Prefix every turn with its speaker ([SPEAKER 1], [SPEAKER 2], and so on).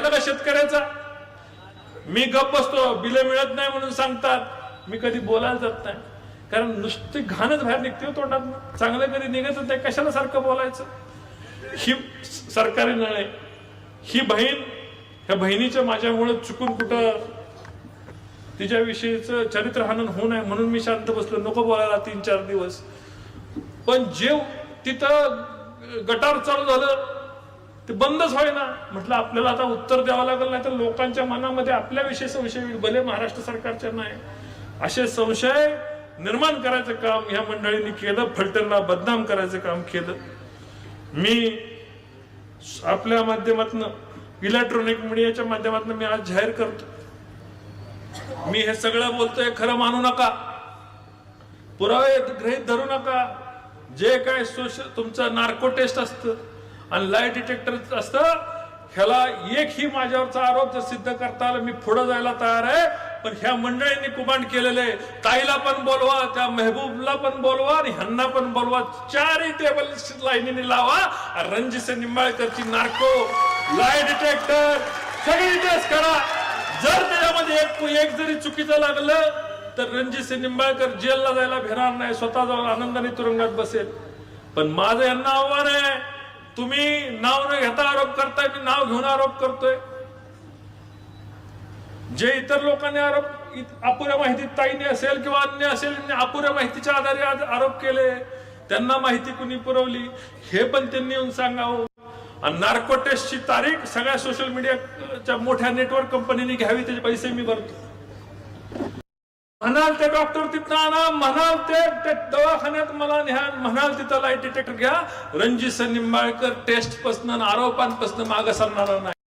[SPEAKER 1] पाहिलं का शेतकऱ्याचा? मी गप बसतो बिलं मिळत नाही म्हणून सांगतात. मी कधी बोलायला जात नाही. कारण नुसती घाणच बाहेर निघते हो तोंडात. चांगलं कधी निघतच नाही. कशाला सारखं बोलायचं? ही सरकारी नळे. ही बहीण ह्या बहिणीच्या माझ्यामुळे चुकून कुठं? तिच्याविषयीचं चरित्र हनन होऊ नये म्हणून मी शांत बसलो. नको बोलायला तीन चार दिवस. पण जेव तिथं गटार चालू झालं. ते बंदच होईना म्हटलं आपल्याला आता उत्तर द्यावं लागेल नाही तर लोकांच्या मनामध्ये आपल्याविषयी संशय भले महाराष्ट्र सरकारच्या नाही. असे संशय निर्माण करायचं काम ह्या मंडळींनी केलं फलटणला बदनाम करायचं काम केलं. मी आपल्या माध्यमातून इलेक्ट्रॉनिक मीडियाच्या माध्यमातून मी आज जाहीर करतो. मी हे सगळं बोलतोय खरं मानू नका. पुरावे गृहित धरू नका. जे काय सोशल तुमचं नार्को टेस्ट असतं आणि लाय डिटेक्टर असतं ह्याला एक ही माझ्यावरचा आरोप जर सिद्ध करता आला मी पुढे जायला तयार आहे. पण ह्या मंडळींनी कुमांड केलेले आहे. ताईला पण बोलवा त्या मेहबूबला पण बोलवा आणि ह्यांना पण बोलवा. चारही टेबल लाईनीने लावा. रणजित निंबाळकरची नार्को लाय डिटेक्टर सगळी टेस्ट करा. जर त्याच्यामध्ये एक एक जरी चुकीचं लागलं तर रणजित निंबाळकर जेलला जायला भेणार नाही स्वतः जाऊन आनंदाने तुरुंगात बसेल. पण माझं यांना आव्हान आहे तुम्ही नाव न घेता आरोप करताय मी नाव घेऊन आरोप करतोय. जे इतर लोकांनी आरोप अपुऱ्या माहितीत ताईने असेल किंवा अन्य असेल अपुऱ्या माहितीच्या आधारे आज आरोप केले. त्यांना माहिती कुणी पुरवली? हे पण त्यांनी येऊन सांगावं. आणि नार्को टेस्टची तारीख सगळ्या सोशल मीडियाच्या मोठ्या नेटवर्क कंपनीने घ्यावी त्याचे पैसे मी भरतो. म्हणाल ते डॉक्टर तिथं आणा म्हणाल ते दवाखान्यात मला न्या म्हणाल तिथं लाइट डिटेक्टर घ्या. रणजित निंबाळकर टेस्ट पासन आरोपांपासून मागे सरणार नाही.